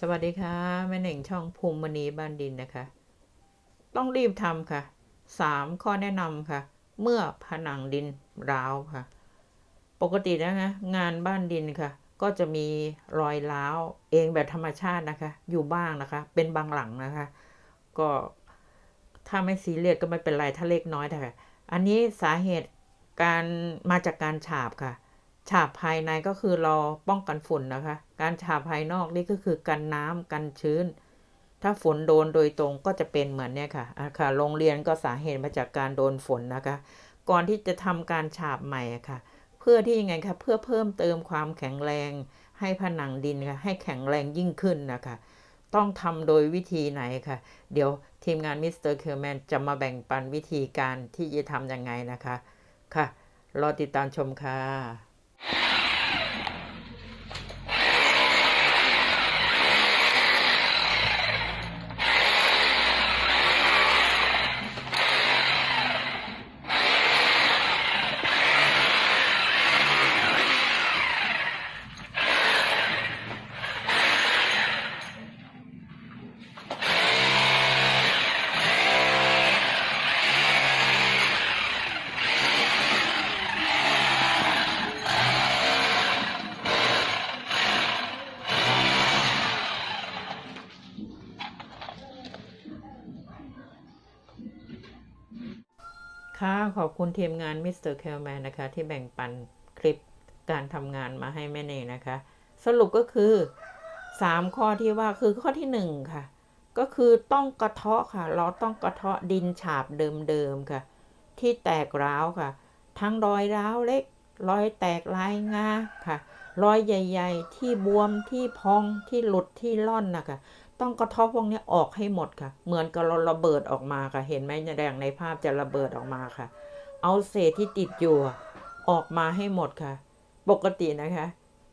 สวัสดีค่ะแม่หน่งช่องภูมิมณีบ้านดินนะคะ ต้องรีบทำค่ะสามข้อแนะนำค่ะ เมื่อผนังดินร้าวค่ะ ปกตินะคะงานบ้านดินค่ะ ก็จะมีรอยร้าวเองแบบธรรมชาตินะคะ อยู่บ้างนะคะ เป็นบางหลังนะคะ ก็ถ้าไม่ซีเรียสก็ไม่เป็นไรถ้าเล็กน้อยนะคะอันนี้สาเหตุการมาจากการฉาบค่ะ ฉาบภายในก็คือเราป้องกันฝุ่นนะคะ การฉาบภายนอกนี่ก็คือกันน้ำกันชื้น ถ้าฝนโดนโดยตรงก็จะเป็นเหมือนเนี่ยค่ะอะค่ะโรงเรียนก็สาเหตุมาจากการโดนฝนนะคะ ก่อนที่จะทำการฉาบใหม่ะค่ะ เพื่อที่ยังไงคะเพื่อเพิ่มเติมความแข็งแรง ให้ผนังดินค่ะให้แข็งแรงยิ่งขึ้นนะคะ ต้องทำโดยวิธีไหนค่ะ เดี๋ยวทีมงานมิสเตอร์เคอร์แมนจะมาแบ่งปันวิธีการที่จะทำยังไงนะคะค่ะรอติดตามชมค่ะ ค่ะขอบคุณทีมงานมิสเตอร์เคลแมนนะคะ ที่แบ่งปันคลิปการทำงานมาให้แม่เนยนะคะ สรุปก็คือ 3 ข้อที่ว่าคือข้อที่ 1 ค่ะ ก็คือต้องกระเทาะค่ะ เราต้องกระเทาะดินฉาบเดิมๆค่ะ ที่แตกร้าวค่ะ ทั้งรอยร้าวเล็ก รอยแตกลายงาค่ะ รอยใหญ่ ๆ ที่บวมที่พองที่หลุดที่ล่อนนะคะต้องกระทาะพวกนี้ออกให้หมดค่ะ เหมือนกับเราระเบิดออกมาค่ะ เห็นไหมแดงในภาพจะระเบิดออกมาค่ะ เอาเศษที่ติดอยู่ออกมาให้หมดค่ะ ปกตินะคะ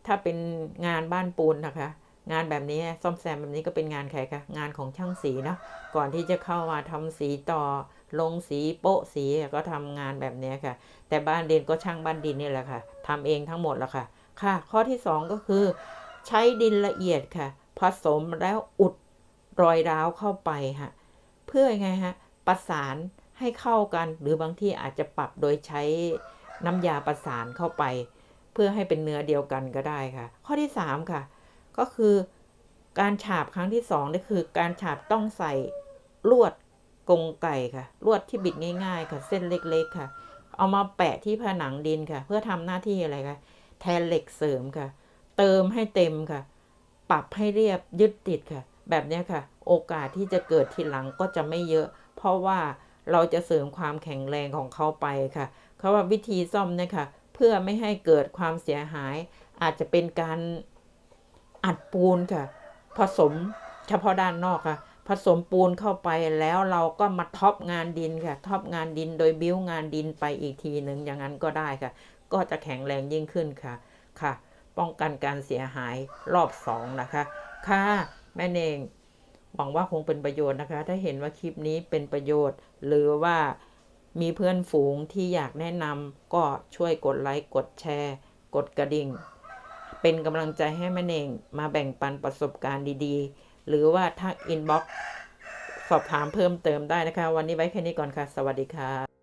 ถ้าเป็นงานบ้านปูนนะคะ งานแบบนี้ซ่อมแซมแบบนี้ก็เป็นงานใครคะงานของช่างสีเนาะก่อนที่จะเข้ามาทำสีต่อ ลงสีโป๊ะสีก็ทำงานแบบนี้ค่ะ แต่บ้านดินก็ช่างบ้านดินนี่แหละค่ะทำเองทั้งหมดแล้วค่ะ ค่ะ ข้อที่สองก็คือ ใช้ดินละเอียดค่ะ ผสมแล้วอุดรอยร้าวเข้าไปฮะเพื่อยังไงฮะประสานให้เข้ากัน หรือบางที่อาจจะปรับโดยใช้น้ำยาประสานเข้าไป เพื่อให้เป็นเนื้อเดียวกันก็ได้ค่ะ ข้อที่สามค่ะ ก็คือการฉาบครั้งที่สองนี่คือ การฉาบต้องใส่ลวด กรงไก่ค่ะ ลวดที่บิดง่ายๆ ค่ะ เส้นเล็กๆค่ะ เอามาแปะที่ผนังดินค่ะ เพื่อทำหน้าที่อะไรคะแทนเหล็กเสริมค่ะ เติมให้เต็มค่ะ ปรับให้เรียบยึดติดค่ะ แบบนี้ค่ะ โอกาสที่จะเกิดทีหลังก็จะไม่เยอะ เพราะว่าเราจะเสริมความแข็งแรงของเขาไปค่ะเขาว่าวิธีซ่อมเนี่ยค่ะ เพื่อไม่ให้เกิดความเสียหาย อาจจะเป็นการอัดปูนค่ะ ผสมเฉพาะด้านนอกค่ะ สมปูนเข้าไปแล้วเราก็มาท็อปงานดินค่ะท็อปงานดินโดยบิ้วงานดินไปอีกทีหนึ่งอย่างนั้นก็ได้ค่ะ ก็จะแข็งแรงยิ่งขึ้นค่ะค่ะ ป้องกันการเสียหายรอบสองนะคะค่ะแม่เองหวังว่าคงเป็นประโยชน์นะคะ ถ้าเห็นว่าคลิปนี้เป็นประโยชน์ หรือว่ามีเพื่อนฝูงที่อยากแนะนำก็ช่วยกดไลค์กดแชร์ กดกระดิ่ง เป็นกำลังใจให้แม่เองมาแบ่งปันประสบการณ์ดีๆ หรือว่าทักอินบ็อกสอบถามเพิ่มเติมได้นะคะ วันนี้ไว้แค่นี้ก่อนค่ะ สวัสดีค่ะ